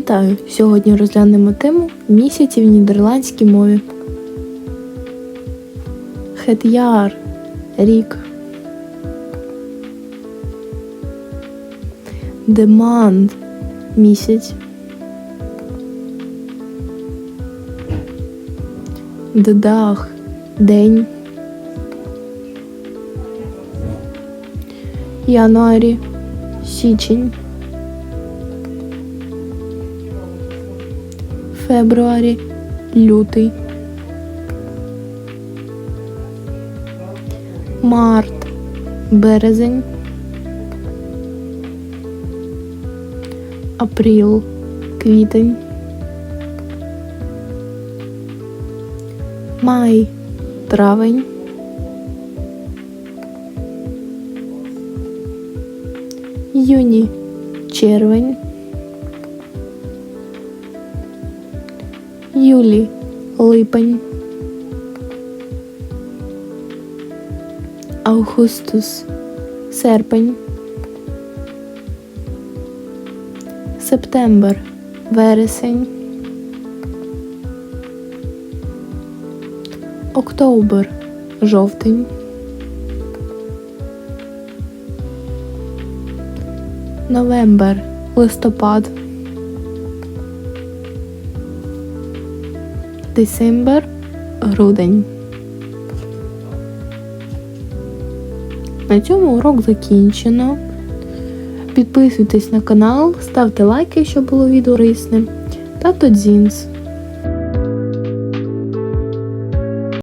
Вітаю! Сьогодні розглянемо тему місяці в нідерландській мові. Хетяр рік. Деманд місяць. Дедах день. Януарі січень. Фебруарі лютий. Март березень. Апріл квітень. Май травень. Юні червень. Юлі липень. Августус серпень. Септембр вересень. Октобер жовтень. Новембер листопад. Десембер грудень. На цьому урок закінчено. Підписуйтесь на канал, ставте лайки, щоб було відео рисне, Та тодзінс.